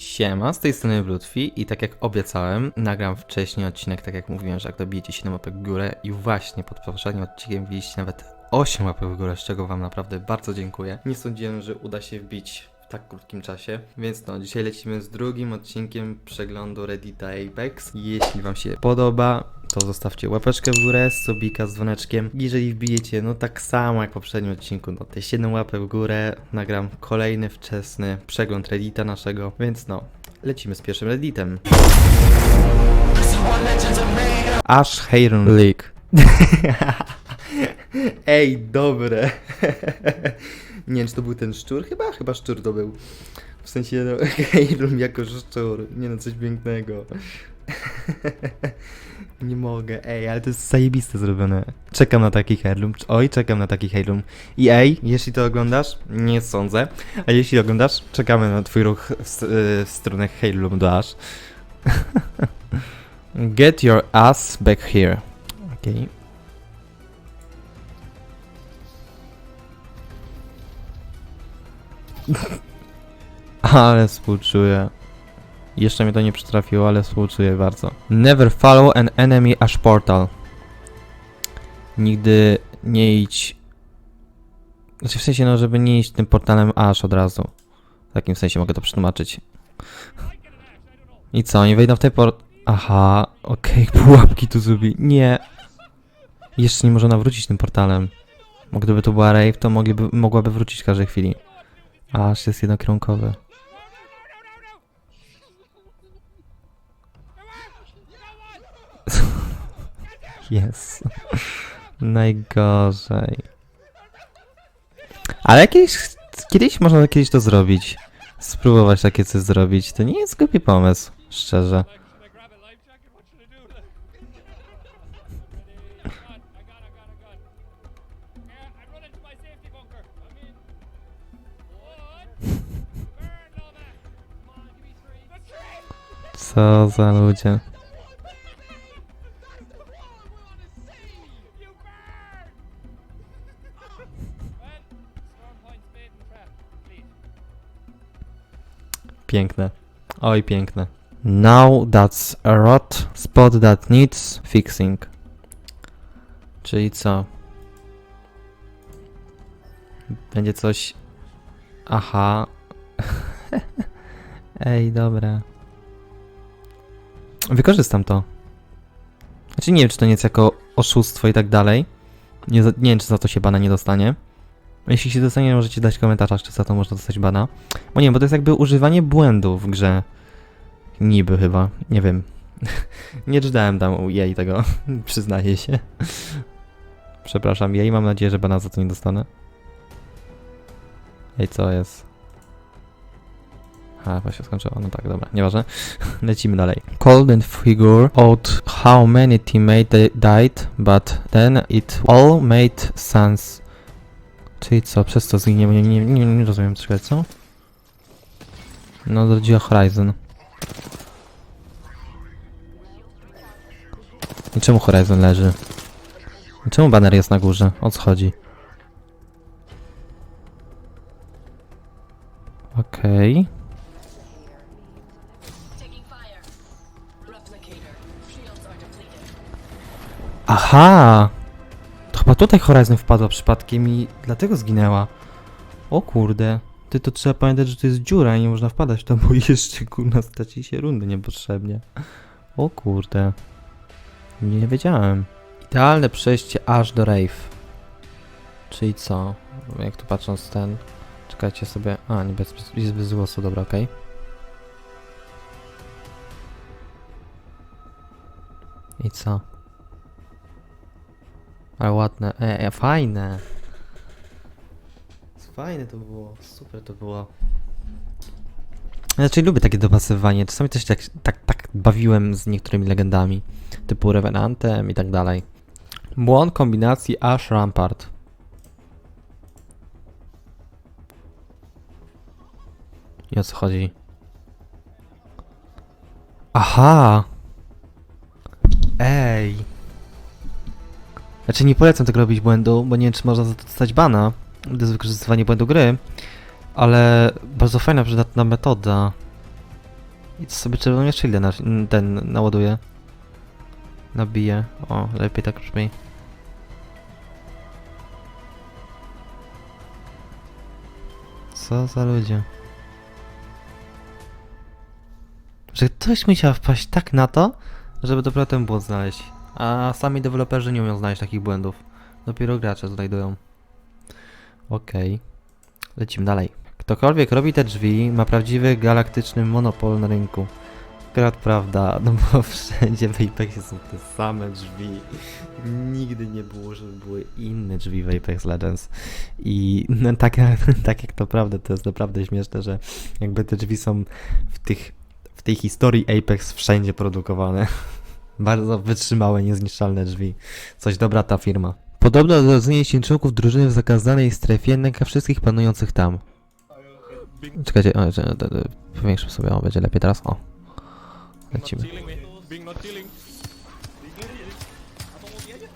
Siema, z tej strony Blutfi i tak jak obiecałem, nagram wcześniej odcinek, tak jak mówiłem, że jak dobijecie 7 łapek w górę i właśnie pod poprzednim odcinkiem wbiliście nawet 8 łapek w górę, z czego wam naprawdę bardzo dziękuję. Nie sądziłem, że uda się wbić w tak krótkim czasie, więc no, dzisiaj lecimy z drugim odcinkiem przeglądu Reddita Apex. Jeśli wam się podoba, to zostawcie łapeczkę w górę, subika z dzwoneczkiem. Jeżeli wbijecie, no tak samo jak w poprzednim odcinku, no te 7 łapek w górę, nagram kolejny wczesny przegląd Reddita naszego, więc no, lecimy z pierwszym Redditem. Ash Heron League. Ej, dobre. Nie wiem, czy to był ten szczur? Chyba, chyba szczur to był. W sensie, no, Heron jako szczur. Nie no, coś pięknego. Nie mogę, ej, ale to jest zajebiste zrobione. Czekam na taki heirloom. Oj, czekam na taki heirloom. I ej, jeśli to oglądasz, nie sądzę, a jeśli oglądasz, czekamy na twój ruch w, y, w stronę heirloom do Ash. Get your ass back here. Okej. ale współczuję. Jeszcze mnie to nie przytrafiło, ale współczuję bardzo. Never follow an enemy ash portal. Nigdy nie idź. Znaczy w sensie, no, żeby nie iść tym portalem aż od razu. W takim sensie mogę to przetłumaczyć. I co, nie wejdą w ten port... Aha, okej, pułapki tu zrobi. Nie. Jeszcze nie można wrócić tym portalem. Bo gdyby to była rave, to mogliby, mogłaby wrócić w każdej chwili. Aż jest jednokierunkowy. Jest. Najgorzej. Ale kiedyś, kiedyś można kiedyś to zrobić. Spróbować takie coś zrobić. To nie jest głupi pomysł, szczerze. Should I grab Piękne. Oj, piękne. Now that's a rot spot that needs fixing. Czyli co? Będzie coś... Aha. Ej, dobra. Wykorzystam to. Znaczy nie wiem, czy to nie jest jako oszustwo i tak dalej. Nie, nie wiem, czy za to się bana nie dostanie. Jeśli się dostanie, możecie dać w komentarzach, czy za to można dostać bana. Bo nie bo to jest jakby używanie błędu w grze. Niby chyba, nie wiem. nie czytałem tam jej tego, przyznaję się. Przepraszam jej, mam nadzieję, że bana za to nie dostanę. Ej, co jest? A, się skończyło. No tak, dobra, nieważne. Lecimy dalej. Golden figure out how many teammates died, but then it all made sense. Czyli co, przez to zginie? Nie, nie, nie, rozumiem, czekaj, co? No, chodzi o Horizon. I czemu Horizon leży? I czemu banner jest na górze? O co chodzi? Okej. Depleted. Aha! Chyba tutaj Horizon wpadła przypadkiem i dlatego zginęła. O kurde. Ty to trzeba pamiętać, że to jest dziura i nie można wpadać w to, bo jeszcze kurna straci się rundy niepotrzebnie. O kurde. Nie wiedziałem. Idealne przejście aż do Rave. Czyli co? Jak tu patrząc ten... Czekajcie sobie... A, nie, bez, jest bez głosu, dobra, okej. I co? Ale ładne, e, e, fajne. Fajne to było, super to było. Znaczy lubię takie dopasowywanie, czasami też tak, tak, tak bawiłem z niektórymi legendami, typu Revenantem i tak dalej. Błąd kombinacji Ash Rampart. I o co chodzi? Aha! Ej! Znaczy nie polecam tego robić błędu, bo nie wiem czy można dostać bana. To jest wykorzystywanie błędu gry. Ale bardzo fajna, przydatna metoda. I to sobie czerwonie shieldę na, ten naładuje. Nabije. O, lepiej tak brzmi. Co za ludzie. Że ktoś musiał wpaść tak na to, żeby dopiero ten błąd znaleźć. A sami deweloperzy nie umią znaleźć takich błędów. Dopiero gracze znajdują. Okej. Lecimy dalej. Ktokolwiek robi te drzwi, ma prawdziwy galaktyczny monopol na rynku. Akurat prawda, no bo wszędzie w Apexie są te same drzwi. Nigdy nie było, żeby były inne drzwi w Apex Legends. I no, tak, tak jak to prawda, to jest naprawdę śmieszne, że jakby te drzwi są w tych, w tej historii Apex wszędzie produkowane. Bardzo wytrzymałe, niezniszczalne drzwi. Coś dobra ta firma. Podobno do zniesień członków drużyny w zakazanej strefie nęka wszystkich panujących tam. Czekajcie, o, to- to powiększmy sobie, o, będzie lepiej teraz, o. Lecimy.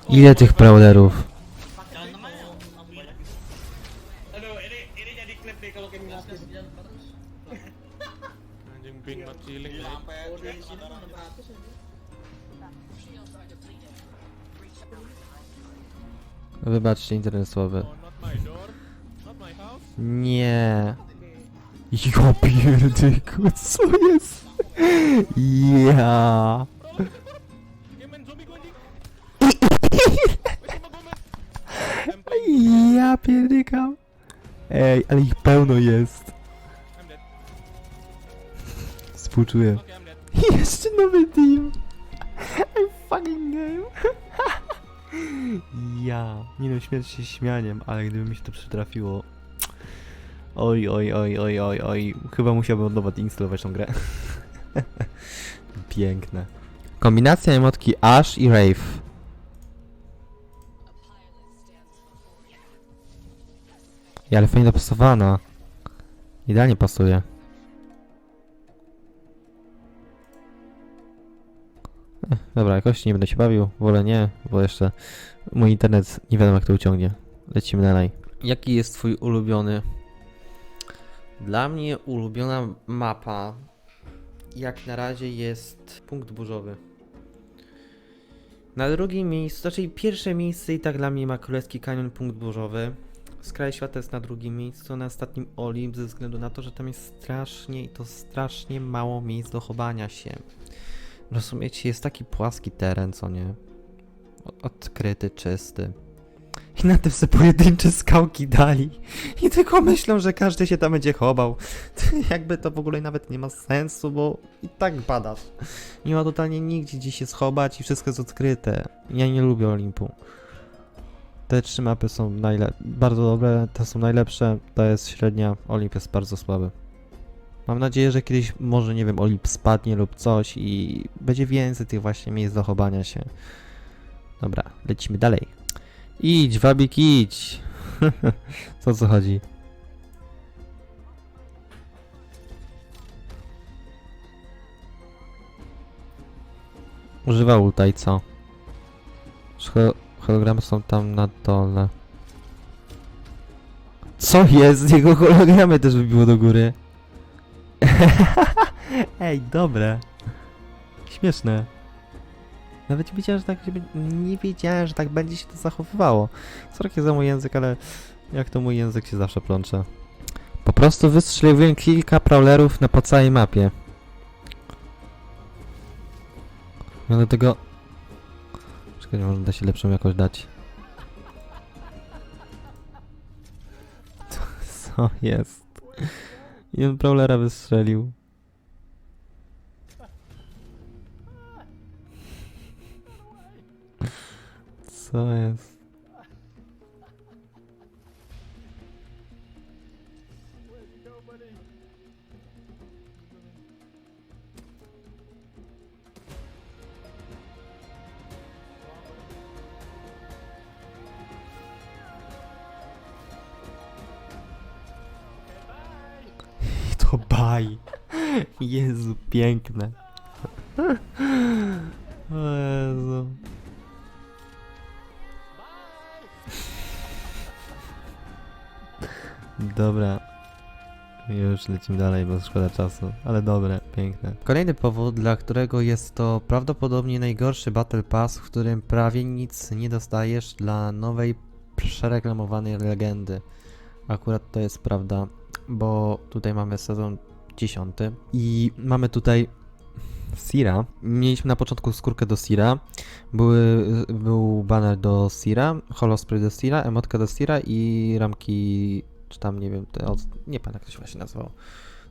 Ile tych prowlerów? Wybaczcie, internet słaby. Nie. Ja pierdyku, co jest? Ja. Ja pierdykam. Ej, ale ich pełno jest. Współczuję. Jeszcze nowy team. Fucking game. ja. Nie no, śmierć się śmianiem, ale gdyby mi się to przytrafiło. Oj, oj, oj, oj, oj, oj. Chyba musiałbym od nowa instalować tą grę. Piękne. Kombinacja emotki Ash i Rave. Ja, ale fajnie dopasowana. Idealnie pasuje. Dobra, jakoś nie będę się bawił. Wolę nie, bo jeszcze mój internet nie wiadomo jak to uciągnie. Lecimy dalej. Jaki jest twój ulubiony? Dla mnie ulubiona mapa jak na razie jest punkt burzowy. Na drugim miejscu, znaczy pierwsze miejsce i tak dla mnie ma Królewski Kanion, punkt burzowy. Skraj Świata jest na drugim miejscu, na ostatnim Olimp, ze względu na to, że tam jest strasznie i to strasznie mało miejsc do chowania się. Rozumiecie, jest taki płaski teren, co nie? Odkryty, czysty. I na tym se pojedyncze skałki dali. I tylko myślą, że każdy się tam będzie chował. Jakby to w ogóle nawet nie ma sensu, bo i tak badasz. Nie ma totalnie nigdzie gdzie się schować i wszystko jest odkryte. Ja nie lubię Olimpu. Te trzy mapy są bardzo dobre, te są najlepsze, to jest średnia, Olimp jest bardzo słaby. Mam nadzieję, że kiedyś może, nie wiem, Olimp spadnie lub coś i będzie więcej tych właśnie miejsc do chowania się. Dobra, lecimy dalej. Idź, wabik, idź! Co co chodzi? Używa ulta i co? Hol- hologramy są tam na dole. Co jest? Jego hologramy też wybiło do góry. Ej, dobre. Śmieszne. Nawet nie wiedziałem, że tak nie wiedziałem, że tak będzie się to zachowywało. Sorry za mój język, ale jak to mój język się zawsze plącze. Po prostu wystrzeliwuję kilka prowlerów na po całej mapie. No do tego... Czekaj, może da się lepszą jakoś dać. Co jest? I on prowlera wystrzelił. Co jest? I to baj. Jezu, piękne. Jezu. Dobra. Już lecimy dalej, bo szkoda czasu, ale dobre, piękne. Kolejny powód, dla którego jest to prawdopodobnie najgorszy Battle Pass, w którym prawie nic nie dostajesz dla nowej, przereklamowanej legendy. Akurat to jest prawda, bo tutaj mamy sezon 10 i mamy tutaj Sira. Mieliśmy na początku skórkę do Sira, były, był banner do Sira, holospray do Sira, emotka do Sira i ramki, czy tam nie wiem, te, od, nie pamiętam jak to się właśnie nazywało,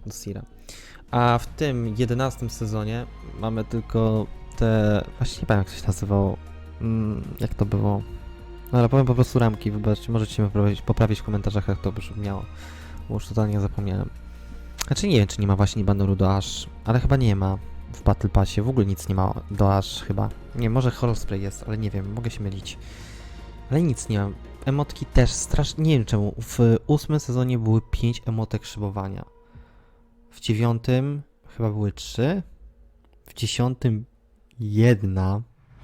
do Sira. A w tym 11 sezonie mamy tylko te, właśnie nie pamiętam jak to się nazywało, mm, jak to było. No ale powiem po prostu ramki, wybaczcie, możecie mnie poprawić, poprawić w komentarzach jak to brzmiało, bo już totalnie zapomniałem. Znaczy nie wiem, czy nie ma właśnie banneru do Ash, ale chyba nie ma w Battle Passie. W ogóle nic nie ma do Ash chyba. Nie, może Horror Spray jest, ale nie wiem, mogę się mylić. Ale nic nie mam. Emotki też strasznie, nie wiem czemu. W ósmym sezonie były 5 emotek szybowania. W dziewiątym chyba były 3. W dziesiątym jedna,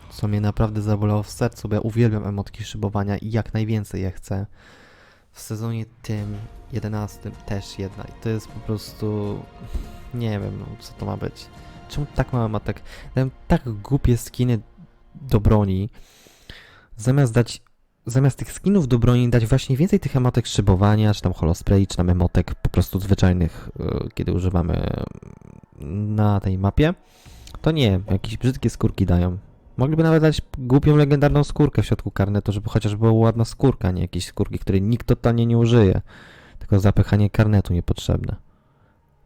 co mnie naprawdę zabolało w sercu, bo ja uwielbiam emotki szybowania i jak najwięcej je chcę. W sezonie tym 11 też jedna i to jest po prostu nie wiem no, co to ma być. Czemu tak mało matek? Dają tak głupie skiny do broni. Zamiast dać zamiast tych skinów do broni dać właśnie więcej tych emotek szybowania, czy tam holospray, czy tam emotek po prostu zwyczajnych, yy, kiedy używamy na tej mapie, to nie, jakieś brzydkie skórki dają. Mogliby nawet dać głupią, legendarną skórkę w środku karnetu, żeby chociaż była ładna skórka, nie jakieś skórki, której nikt totalnie nie użyje. Tylko zapychanie karnetu niepotrzebne.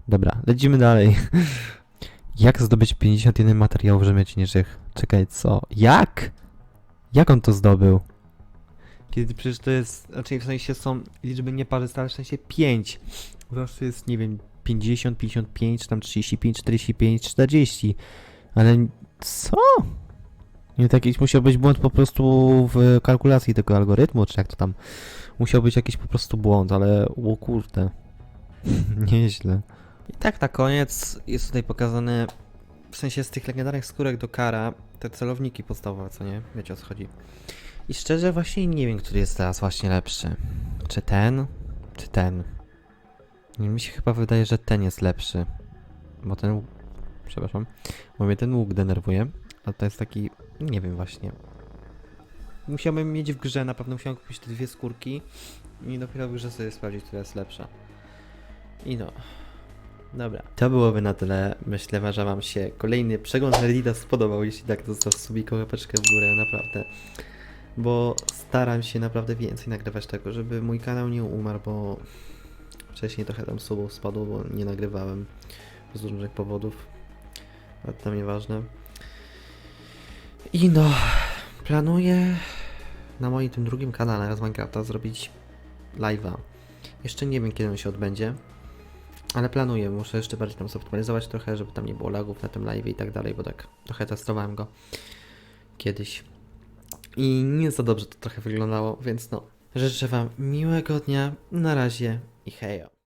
Dobra, lecimy dalej. Jak zdobyć 51 materiałów rzemieślniczych? Czekaj, co? Jak? Jak on to zdobył? Kiedy przecież to jest, znaczy w sensie są liczby nieparzyste, ale w sensie 5. Zawsze jest, nie wiem, 50, 55, czy tam 35, 45, 40. Ale co? Nie, to jakiś musiał być błąd po prostu w kalkulacji tego algorytmu, czy jak to tam. Musiał być jakiś po prostu błąd, ale o kurde. Nieźle. I tak na koniec jest tutaj pokazane, w sensie z tych legendarnych skórek do kara, te celowniki podstawowe, co nie? Wiecie o co chodzi. I szczerze właśnie nie wiem, który jest teraz właśnie lepszy. Czy ten, czy ten. Mi się chyba wydaje, że ten jest lepszy. Bo ten, przepraszam, bo mnie ten łuk denerwuje, a to jest taki, nie wiem właśnie. Musiałbym mieć w grze, na pewno musiałem kupić te dwie skórki i dopiero w grze sobie sprawdzić, która jest lepsza. I no. Dobra. To byłoby na tyle. Myślę, że Wam się kolejny przegląd Reddita spodobał. Jeśli tak, to zostaw łapeczkę w górę, naprawdę. Bo staram się naprawdę więcej nagrywać tego, żeby mój kanał nie umarł, bo wcześniej trochę tam subów spadło, bo nie nagrywałem z różnych powodów. Ale to nieważne. I no, planuję na moim tym drugim kanale z Minecrafta zrobić live'a. Jeszcze nie wiem, kiedy on się odbędzie. Ale planuję, muszę jeszcze bardziej tam zoptymalizować trochę, żeby tam nie było lagów na tym live i tak dalej, bo tak trochę testowałem go kiedyś. I nie za dobrze to trochę wyglądało, więc no. Życzę Wam miłego dnia, na razie i hejo.